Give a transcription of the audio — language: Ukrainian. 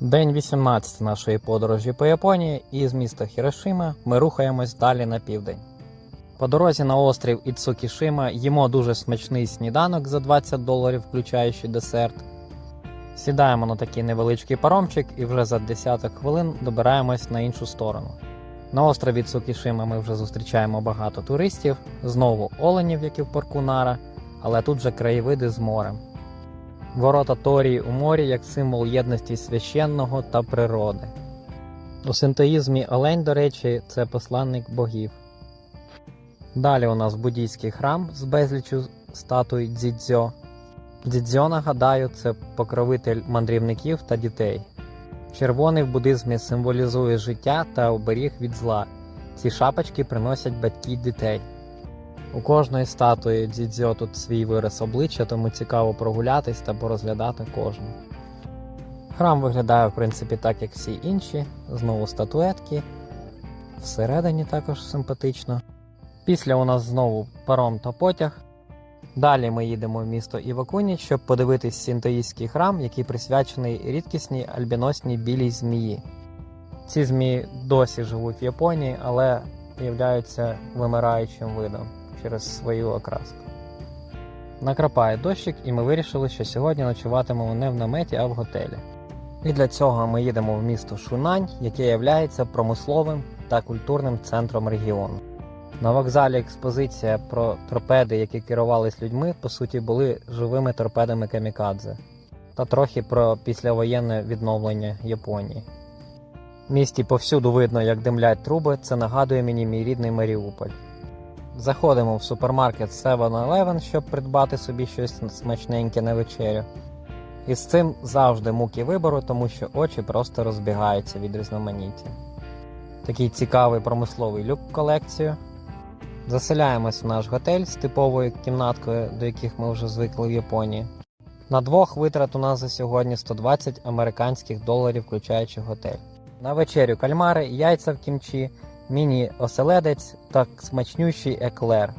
День 18 нашої подорожі по Японії і з міста Хірошима ми рухаємось далі на південь. По дорозі на острів Іцукішима їмо дуже смачний сніданок за 20 доларів, включаючи десерт. Сідаємо на такий невеличкий паромчик і вже за десяток хвилин добираємось на іншу сторону. На острові Цукішима ми вже зустрічаємо багато туристів, знову оленів, як і в парку Нара, але тут вже краєвиди з морем. Ворота Торії у морі як символ єдності священного та природи. У синтоїзмі олень, до речі, це посланник богів. Далі у нас буддійський храм з безлічю статуй Дзідзьо. Дзідзьо, нагадаю, це покровитель мандрівників та дітей. Червоний в буддизмі символізує життя та оберіг від зла. Ці шапочки приносять батьки дітей. У кожної статуї дзідзьо тут свій вираз обличчя, тому цікаво прогулятись та порозглядати кожну. Храм виглядає, в принципі, так, як всі інші. Знову статуетки. Всередині також симпатично. Після у нас знову паром та потяг. Далі ми їдемо в місто Івакуні, щоб подивитись сінтоїстський храм, який присвячений рідкісній альбіносній білій змії. Ці змії досі живуть в Японії, але являються вимираючим видом через свою окраску. Накрапає дощик, і ми вирішили, що сьогодні ночуватимемо не в наметі, а в готелі. І для цього ми їдемо в місто Шунань, яке є промисловим та культурним центром регіону. На вокзалі експозиція про торпеди, які керувались людьми, по суті, були живими торпедами камікадзе, та трохи про післявоєнне відновлення Японії. В місті повсюду видно, як димлять труби, це нагадує мені мій рідний Маріуполь. Заходимо в супермаркет 7-Eleven, щоб придбати собі щось смачненьке на вечерю. І з цим завжди муки вибору, тому що очі просто розбігаються від різноманіття. Такий цікавий промисловий люк колекцію. Заселяємось в наш готель з типовою кімнаткою, до яких ми вже звикли в Японії. На двох витрат у нас за сьогодні 120 американських доларів, включаючи готель. На вечерю кальмари, яйця в кімчі, міні-оселедець та смачнющий еклер.